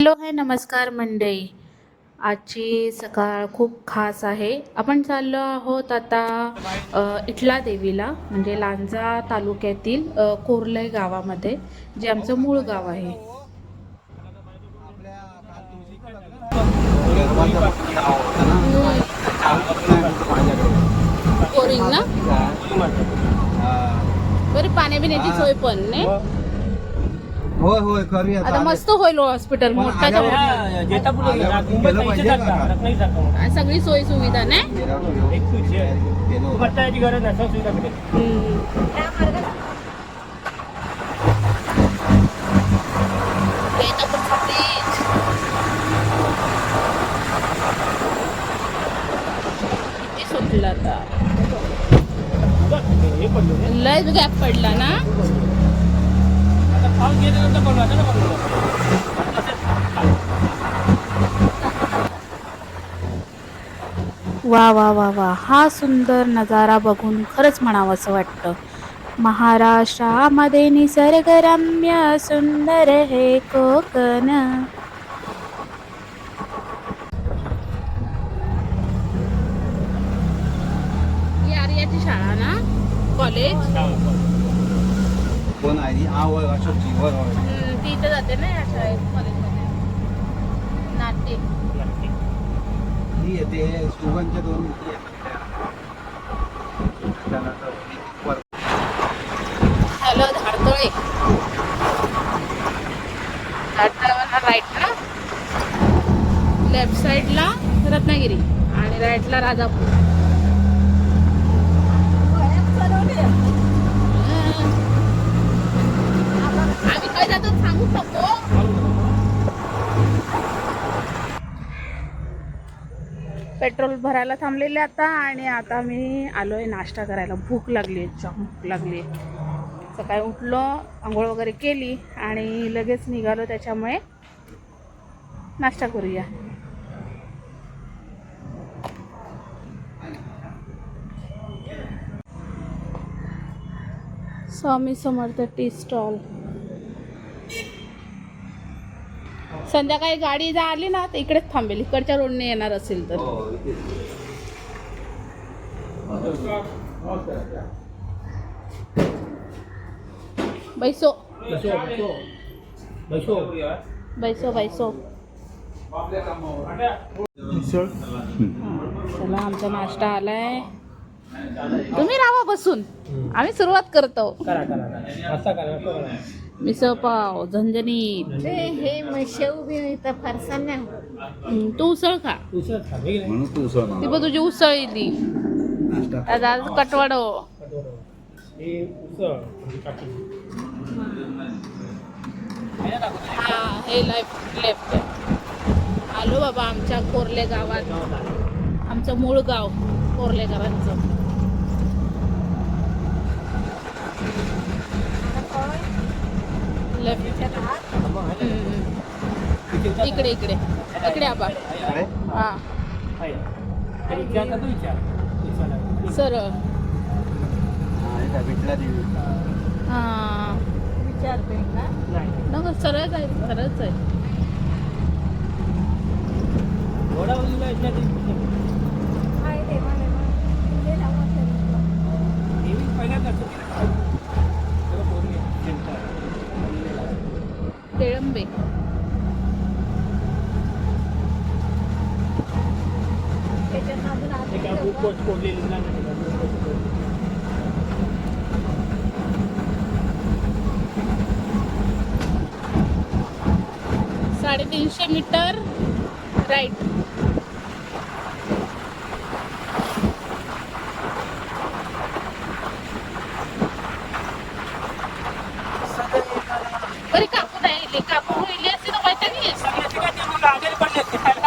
Hello hi नमस्कार मंडई आजची सकाळ खूप खास आहे. आपण चाललो आहोत आता इटला देवीला म्हणजे लांजा तालुक्यातील अ, कोरलय गावामध्ये जे आमचं मूळ गाव आहे. बोरिंग ना? बरी पाण्या बिण्याची सोय पण नाही? होय होय करूया आता मस्त होईल हॉस्पिटल मोठाच्या मोठा. सगळी सोय सुविधा नाही. गरज नाही सुविधा भेटेल. सुटलं आता. हे लय गॅप पडला ना? पाऊस गेल्यानंतर ना वा वा वा वा. हा सुंदर नजारा बघून खरंच म्हणावं असं वाटतं. महाराष्ट्रामध्ये निसर्गरम्य सुंदर हे कोकण ही आर्याची शाळा ना कॉलेज कोण आहे हा होय अशोकची होय होय हम्म, ती इथं जाते ना या शाळेत कॉलेजमध्ये नाट्य ही येते सुगंधच्या दोन मुली आहेत. हॅलो धारतोळे धारतळ्यावरनं राईट ना लेफ्ट साईडला रत्नागिरी आणि राईटला राजापूर. आम्ही काय जातो सांगू शकतो पेट्रोल भरायला थांबलेले आता आणि आता मी आलो आहे नाश्ता करायला. भूक लागली आहे भूक लागली आहे सकाळी उठलो आंघोळ वगैरे केली आणि लगेच निघालो त्याच्यामुळे नाश्ता करूया. Swami Samarth tea stall. संध्याकाळी गाडी जर आली ना तर इकडेच थांबेल. इकडच्या रोडने येणार असेल तर. हो, बैसो. बैसो बैसो. बैसो. चला आमचा नाश्ता आलाय. तुम्ही राहा बसून. आम्ही सुरुवात करतो. करा करा नाश्ता करा नाश्ता करा मिसळ पाव झणझणीत. ते हे म- शेव बी इथं फरसाण नाही हम्म, तू उसळ खा. उसळ खा हे नाही म्हणून तू उसळ ती मागव. पण तुझी उसळ ती नाश्ता आज आज कटवाडो. कटोरं. हे उसळ म्हणजे आहे ना? हा हे लेफ्ट आलो बाबा आमच्या कोरले गावात. आमचं मूळ गाव कोरले गावांचं लेफ्ट इकडे इकडे. इकडे आबा? हा. आणि विचारता हा, का. नको सरळच आहे सरळच आहे घोडा बाजूला इथल्या ते- हाय देवा देवा. ते लावा तरी. नेहमी पहिल्यांदा असं केलं. तेव्हा पोरगी जनता. तेळंबे त्याच्यात अजून आत ते काय गेलं बुक पोस्ट कोरलेली नाही ना ते काय बुक पोस्ट कोरलेली. साडेतीनशे मीटर राईट बरी कापून राहिली कापून राहिली असते तर माहिती नाही. सगळे ते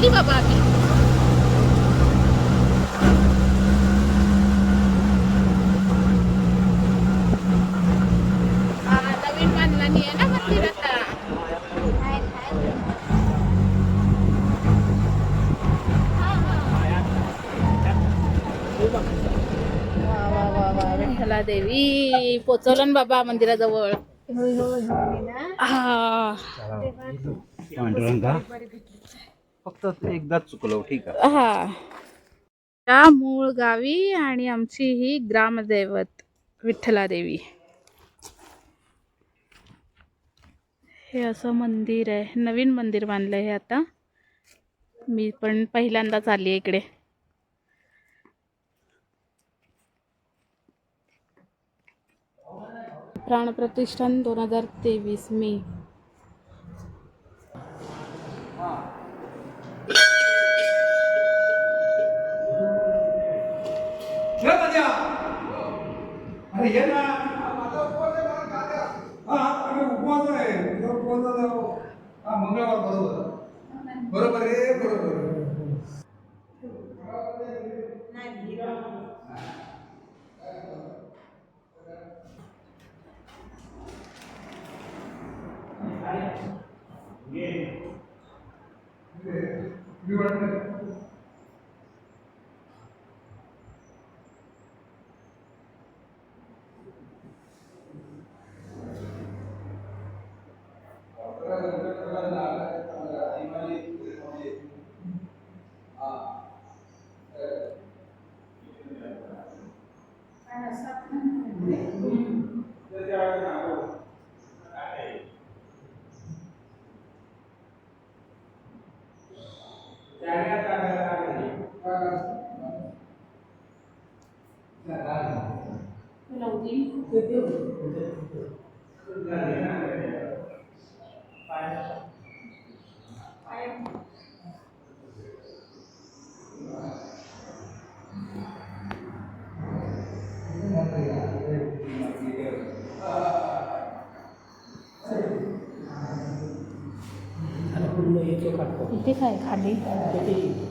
Pwede ba, Bobby? Ah, tawin man lang niya. Dapat nila ta. देवी पोचवलं ना बाबा मंदिराजवळ होय होय होय फक्त एकदाच चुकलो ठीक आहे. हा. त्या मूळ गावी आणि आमची ही ग्रामदैवत विठ्ठला देवी. हे असं मंदिर आहे. नवीन मंदिर बांधलं आहे आता. मी पण पहिल्यांदाच आली आहे इकडे. प्राणप्रतिष्ठान दोन हजार तेवीस मे. अरे ये ना. हा आम्ही उपवास आहे. उद्या उपवासाला जाऊ. हा. मंगळवार बरोबर. बरोबर रे बरोबर. मी इथे काय खाली ताटपीठ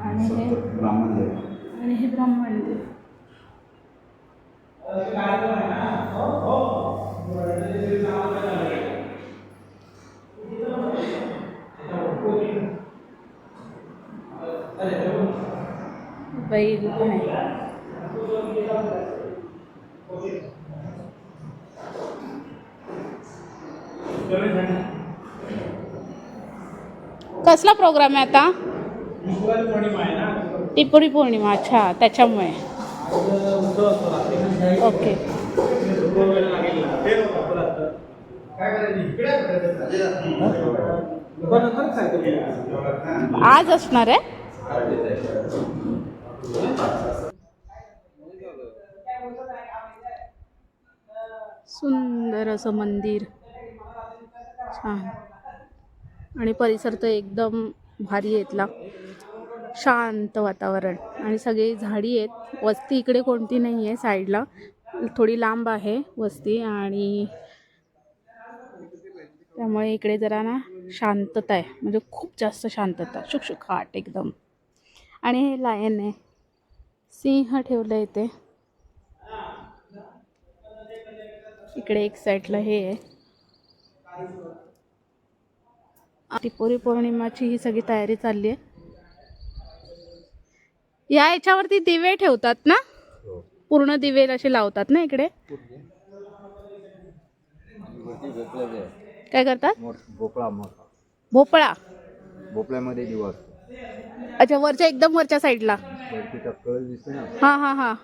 आणि हे ब्राह्मण देव आणि हे ब्राह्मण देव. बैल पण आहे कसला प्रोग्राम आहे आता? टिपुरी पौर्णिमा अच्छा त्याच्यामुळे. ओके आज असणार आहे? सुंदर असं मंदिर. छान. आणि परिसर तर एकदम भारी आहे इथला. शांत वातावरण. आणि सगळी झाडी आहेत. वस्ती इकडे कोणती नाही आहे साईडला. थोडी लांब आहे वस्ती आणि त्यामुळे इकडे जरा ना शांतता आहे. म्हणजे खूप जास्त शांतता. शुकशुकाट एकदम. आणि हे लायन आहे. सिंह ठेवलं इथे. इकडे एक साईडला हे आहे. टिपोरी पौर्णिमाची ही सगळी तयारी चालली आहे. या याच्यावरती दिवे ठेवतात ना? पूर्ण दिवे असे लावतात ना इकडे? काय करतात? भोपळा भोपळा. भोपळ्यामध्ये दिवा असतो. अच्छा वरच्या एकदम वरच्या साईडला. हा हा हा.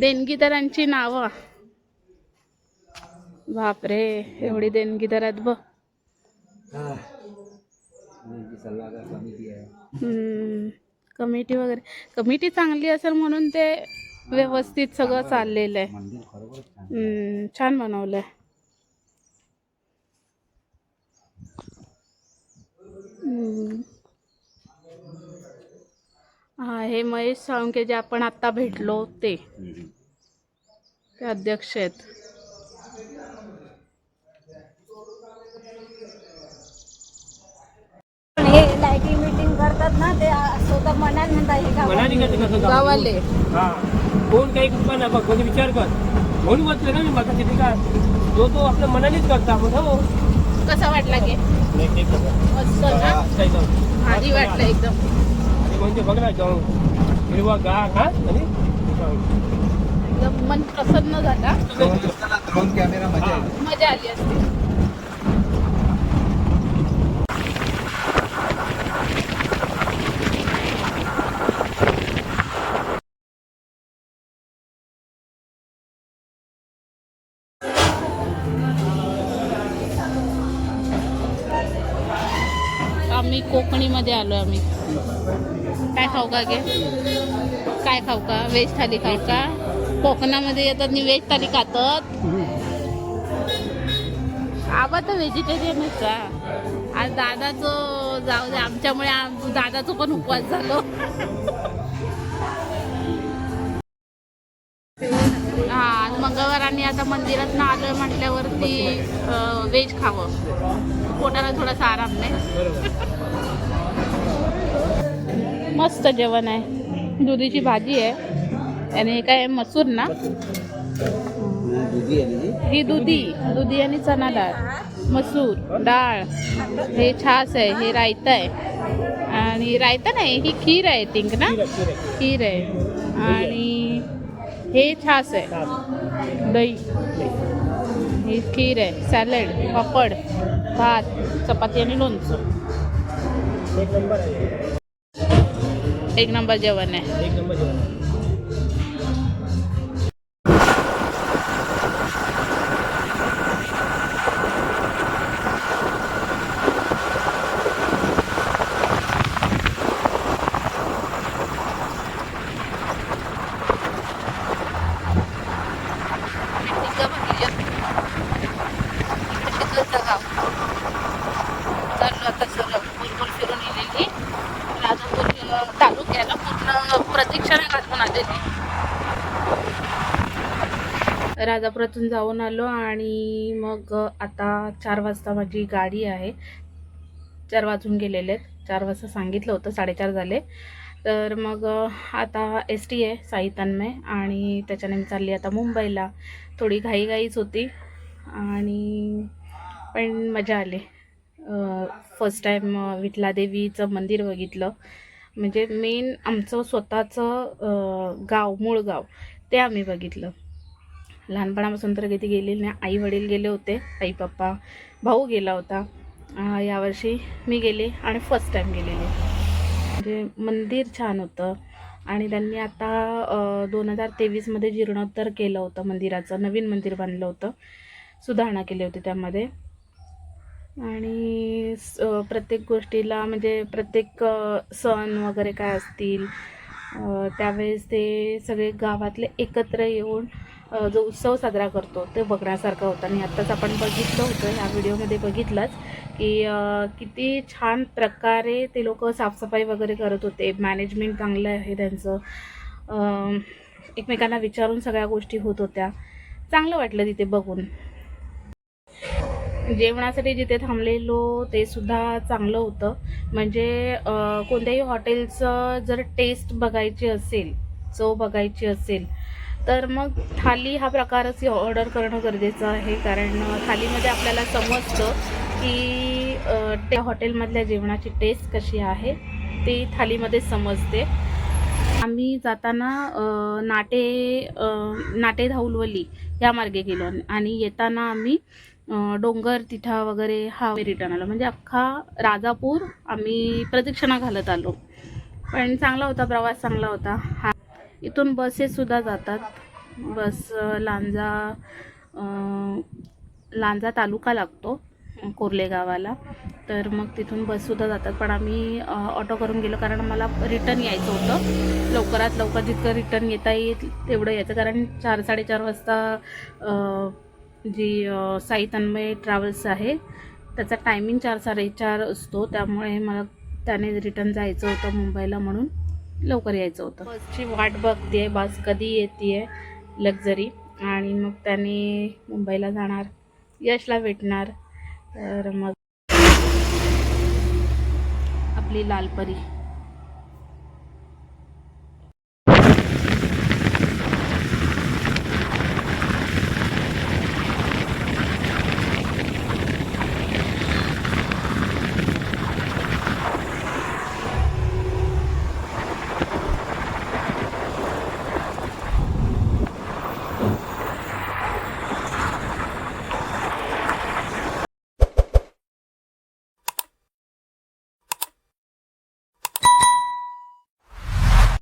देणगीदारांची नावं. बापरे एवढी देणगीदार आहेत ब कमिटी वगैरे. कमिटी चांगली असेल म्हणून ते व्यवस्थित सगळं चाललेलं आहे. छान छान बनवलंय. हम्म. हा हे महेश साळुंके जे आपण आता भेटलो ते. ते अध्यक्ष आहेत. हे मीटिंग करतात ना ते स्वतः मनात म्हणतात हे गावात. मनाने करते कसं गाव? गावाले. हा. कोण काही नाही बघ विचार कर. म्हणून ना मी माझा किती काय. जो तो आपल्या मनानेच करता मग हो. कसा वाटला ते. मस्त ना? जाऊ. भारी वाटलं एकदम. म्हणजे बघ ना जाऊ. हिरवा गार हा? आणि एकदम मन प्रसन्न झाला. ड्रोन कॅमेरा मजा मजा आली असते. आम्ही कोकणीमध्ये आलो आम्ही. काय खाऊ का गे? काय खाऊ का? व्हेज थाली खाऊ का? कोकणामध्ये येतात आणि व्हेज थाली खातात. आबा तर व्हेजिटेरियनच का? आज दादाचं जाऊ दे आमच्यामुळे आम- दादाचं पण उपवास झालो. हा आज मंगळवार आणि आता मंदिरात ना आलं म्हटल्यावरती व्हेज खावं. पोटाला थोडासा आराम नाही. मस्त जेवण आहे. दुधीची भाजी आहे. आणि हे काय मसूर ना? ही दुधी दुधी आणि चना डाळ मसूर डाळ. हे छास आहे हे रायता आहे. आणि रायता नाही ही खीर आहे थिंक ना? खीर आहे. आणि हे छास आहे. दही. ही खीर आहे. सॅलड पापड भात चपाती आणि लोणचं. एक नंबर आहे एक नंबर जेवण आहे एक नंबर जेवण. चाललो आता सर भरपूर फिरून येलेली राजापूर अं, तालुक्याला पूर्ण प्रदक्षिणा घालून आलेली राजापुरातून जाऊन आलो आणि मग आता चार वाजता माझी गाडी आहे. चार वाजून गेलेले आहेत. चार वाजता सांगितलं होतं साडेचार झाले. तर मग आता एस टी आहे साई तन्मय आणि त्याच्याने मी चालली आता मुंबईला. थोडी घाईघाईच होती आणि पण मजा आली. फर्स्ट टाईम विठलादेवीचं मंदिर बघितलं. म्हणजे मेन आमचं स्वतःचं गाव मूळ गाव ते आम्ही बघितलं. लहानपणापासून तर कधी गेलेली नाही. आई वडील गेले होते आई पप्पा भाऊ गेला होता. यावर्षी मी गेले आणि फर्स्ट टाईम गेलेले. म्हणजे मंदिर छान होतं. आणि त्यांनी आता दोन हजार तेवीसमध्ये जीर्णोद्धार केलं होतं मंदिराचं नवीन मंदिर बांधलं होतं. सुधारणा केली होती त्यामध्ये. आणि स- प्रत्येक गोष्टीला म्हणजे प्रत्येक सण वगैरे काय असतील त्यावेळेस ते सगळे गावातले एकत्र येऊन जो उत्सव साजरा करतो ते बघण्यासारखा होता. आणि आत्ताच आपण बघितलं होतं ह्या व्हिडिओमध्ये बघितलंच की किती छान प्रकारे ते लोक साफसफाई वगैरे करत होते. मॅनेजमेंट चांगलं आहे त्यांचं. एकमेकांना विचारून सगळ्या गोष्टी होत होत्या. चांगलं वाटलं तिथे बघून. जेवणासाठी जिथे थांबलेलो ते सुद्धा चांगलं होतं. म्हणजे कोणत्याही हॉटेलचं जर टेस्ट बघायची असेल चव बघायची असेल तर मग थाली हा प्रकारच ऑर्डर करणं गरजेचं आहे. कारण थालीमध्ये आपल्याला समजतं की त्या हॉटेलमधल्या जेवणाची टेस्ट कशी आहे ते थालीमध्ये समजते. आम्ही जाताना नाटे नाटे धाऊलवली या मार्गे गेलो आणि येताना आम्ही डोंगर तिठा वगैरे हा रिटर्न आलो. म्हणजे अख्खा राजापूर आम्ही प्रदक्षिणा घालत आलो. पण चांगला होता प्रवास चांगला होता. हा इथून बसेससुद्धा जातात. बस लांजा लांजा तालुका लागतो अ, कोर्ले गावाला. तर मग तिथून बससुद्धा जातात. पण आम्ही ऑटो करून गेलो कारण मला रिटर्न यायचं होतं. लवकरात लवकर जितकं रिटर्न येता येईल तेवढं यायचं. कारण चार साडेचार वाजता जी साई तन्मय ट्रॅव्हल्स आहे त्याचा टायमिंग चार साडेचार असतो. त्यामुळे मला त्याने रिटर्न जायचं होतं मुंबईला म्हणून. लवकर यायचं होतं. बसची वाट बघते बस कधी येते लक्झरी आणि मग त्याने मुंबईला जाणार यशला भेटणार तर मग आपली लालपरी.